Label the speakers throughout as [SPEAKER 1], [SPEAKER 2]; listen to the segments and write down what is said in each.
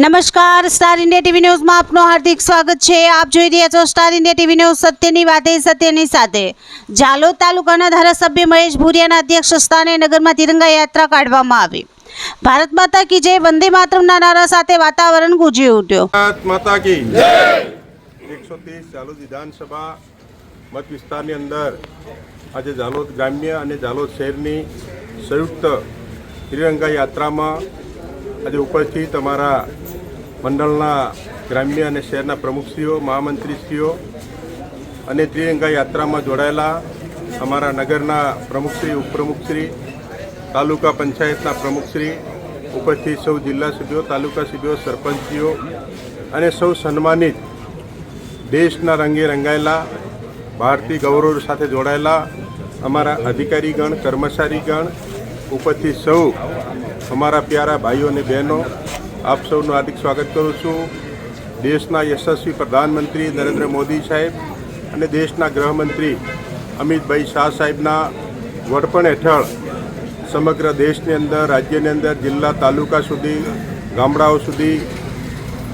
[SPEAKER 1] નમસ્કાર star India TV ન્યૂઝમાં આપનું હાર્દિક સ્વાગત છે. આપ જોઈ રહ્યા છો સ્ટાર ઇન્ડિયા ટીવી ન્યૂઝ સત્યની વાતે, સત્યની સાથે. જાલોદ તાલુકાના ધારાસભ્ય મહેશ ભુરિયાના અધ્યક્ષ સ્થાને નગરમાં તિરંગા યાત્રા કાઢવામાં આવી. ભારત માતા કી જય, વંદે માતરમના નારા સાથે વાતાવરણ ગુંજી ઉઠ્યો.
[SPEAKER 2] ભારત માતા કી એકસો ત્રીસ જાલોદ વિધાનસભા મત વિસ્તારની અંદર આજે જાલોદ ગ્રામ્ય અને જાલોદ શહેરની સંયુક્ત ત્રિરંગા યાત્રામાં આજે ઉપસ્થિત અમારા મંડળના ગ્રામ્ય અને શહેરના પ્રમુખશ્રીઓ, મહામંત્રીશ્રીઓ અને ત્રિરંગા યાત્રામાં જોડાયેલા અમારા નગરના પ્રમુખશ્રી, ઉપપ્રમુખશ્રી, તાલુકા પંચાયતના પ્રમુખશ્રી, ઉપસ્થિત સૌ જિલ્લા સભ્યો, તાલુકા સભ્યો, સરપંચીઓ અને સૌ સન્માનિત દેશના રંગે રંગાયેલા ભારતીય ગૌરવ સાથે જોડાયેલા અમારા અધિકારીગણ, કર્મચારીગણ, ઉપસ્થિત સૌ અમારા પ્યારા ભાઈઓ અને બહેનો આપ સૌનું હાર્દિક સ્વાગત કરું છું. દેશના યશસ્વી પ્રધાનમંત્રી નરેન્દ્ર મોદી સાહેબ અને દેશના ગૃહમંત્રી અમિતભાઈ શાહ સાહેબના વડપણ હેઠળ સમગ્ર દેશની અંદર, રાજ્યની અંદર, જિલ્લા, તાલુકા સુધી, ગામડાઓ સુધી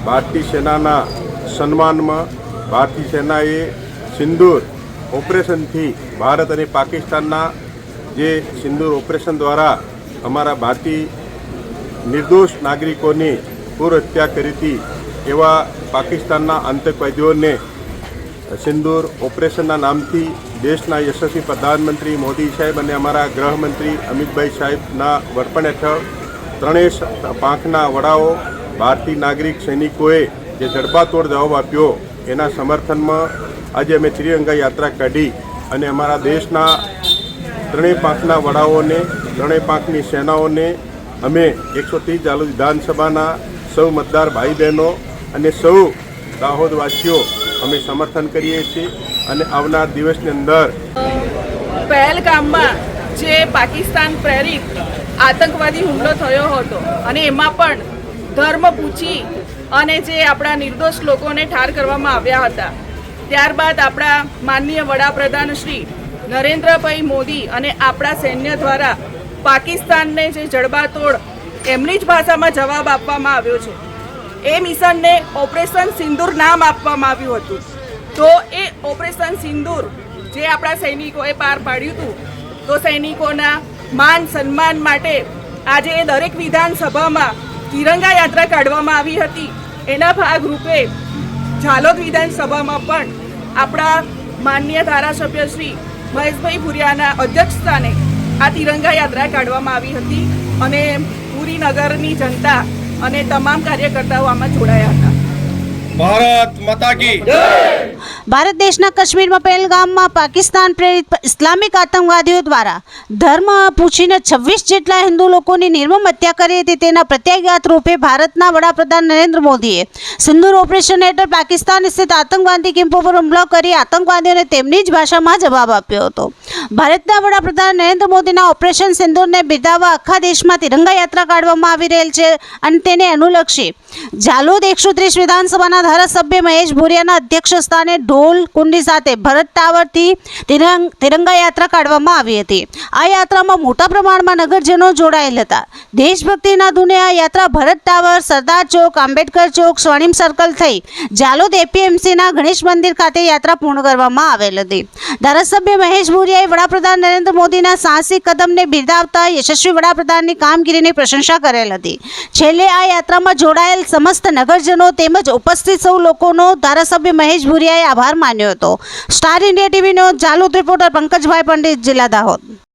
[SPEAKER 2] ભારતીય સેનાના સન્માનમાં ભારતીય સેનાએ સિંદૂર ઓપરેશનથી ભારત અને પાકિસ્તાનના જે સિંદૂર ઓપરેશન દ્વારા અમારા ભારતીય નિર્દોષ નાગરિકોની પૂર હત્યા કરી હતી એવા પાકિસ્તાનના આતંકવાદીઓને સિંદૂર ઓપરેશનના નામથી દેશના યશસ્વી પ્રધાનમંત્રી મોદી સાહેબ અને અમારા ગૃહમંત્રી અમિતભાઈ સાહેબના વડપણ હેઠળ ત્રણેય પાંખના વડાઓ ભારતીય નાગરિક સૈનિકોએ જે જડબાતોડ જવાબ આપ્યો એના સમર્થનમાં આજે અમે ત્રિરંગા યાત્રા કાઢી અને અમારા દેશના ત્રણેય પાંખના વડાઓને, ત્રણેય પાંખની સેનાઓને અમે એકસો ત્રીસ ચાલુ વિધાનસભાના સૌ મતદાર ભાઈ બહેનો અને સૌ દાહોદવાસીઓ અમે સમર્થન કરીએ છીએ અને આવનાર દિવસની અંદર
[SPEAKER 3] પહેલગામમાં જે પાકિસ્તાન પ્રેરિત આતંકવાદી હુમલો થયો હતો અને એમાં પણ ધર્મ પૂછી અને જે આપણા નિર્દોષ લોકોને ઠાર કરવામાં આવ્યા હતા, ત્યારબાદ આપણા માનનીય વડાપ્રધાન શ્રી નરેન્દ્રભાઈ મોદી અને આપણા સૈન્ય દ્વારા પાકિસ્તાનને જે જડબાતોડ એમની જ ભાષામાં જવાબ આપવામાં આવ્યો છે. એ મિશનને ઓપરેશન સિંદૂર નામ આપવામાં આવ્યું હતું. તો એ ઓપરેશન સિંદૂર જે આપણા સૈનિકોએ પાર પાડ્યું હતું, તો સૈનિકોના માન સન્માન માટે આજે એ દરેક વિધાનસભામાં તિરંગા યાત્રા કાઢવામાં આવી હતી. એના ભાગરૂપે ઝાલોદ વિધાનસભામાં પણ આપણા માન્ય ધારાસભ્ય શ્રી મહેશભાઈ ભુરિયાના અધ્યક્ષસ્થાને આ તિરંગા યાત્રા કાઢવામાં આવી હતી અને પૂરી નગરની જનતા અને તમામ કાર્યકર્તાઓ આમાં જોડાયા હતા.
[SPEAKER 4] ભારત માતા કી
[SPEAKER 1] ભારત દેશના કાશ્મીરમાં પહેલગામમાં પાકિસ્તાન પ્રેરિત ઇસ્લામિક આતંકવાદીઓ દ્વારા ધર્મ પૂછીને છવ્વીસ જેટલા હિન્દુ લોકોની નિર્મમ હત્યા કરી હતી તેના પ્રત્યાઘાત રૂપે ભારતના વડાપ્રધાન નરેન્દ્ર મોદીએ સિંદૂર ઓપરેશન હેઠળ પાકિસ્તાન સ્થિત આતંકવાદી કેમ્પો પર હુમલો કરી આતંકવાદીઓને તેમની જ ભાષામાં જવાબ આપ્યો હતો. ભારતના વડાપ્રધાન નરેન્દ્ર મોદીના ઓપરેશન સિંદૂરને બિરદાવવા આખા દેશમાં તિરંગા યાત્રા કાઢવામાં આવી રહેલ છે અને તેને અનુલક્ષી જાલોદ એકસો ત્રીસ વિધાનસભાના ધારાસભ્ય મહેશ ભુરિયાના અધ્યક્ષ સ્થાને ઢોલ કુંડી સાથે ભરત ટાવરથી તિરંગ તિરંગા યાત્રા કાઢવામાં આવી હતી. આ યાત્રામાં મોટા પ્રમાણમાં નગરજનો જોડાયેલ હતા. દેશભક્તિના ધૂને આ યાત્રા ભરત ટાવર, સરદાર ચોક, આંબેડકર ચોક, સ્વર્ણિમ સર્કલ થઈ ઝાલોદ એપીએમસીના ગણેશ મંદિર ખાતે યાત્રા પૂર્ણ કરવામાં આવેલ હતી. ધારાસભ્ય મહેશ ભુરિયાએ વડાપ્રધાન નરેન્દ્ર મોદીના સાહસિક કદમને બિરદાવતા યશસ્વી વડાપ્રધાનની કામગીરીની પ્રશંસા કરેલ હતી. છેલ્લે આ યાત્રામાં જોડાયેલ સમસ્ત નગરજનો તેમજ ઉપસ્થિત સૌ લોકોનો ધારાસભ્ય મહેશ ભુરિયાએ આભાર માન્યો હતો. સ્ટાર ઇન્ડિયા ટીવીનો ચાલુ રિપોર્ટર પંકજભાઈ પંડિત જિલ્લા દાહોદ.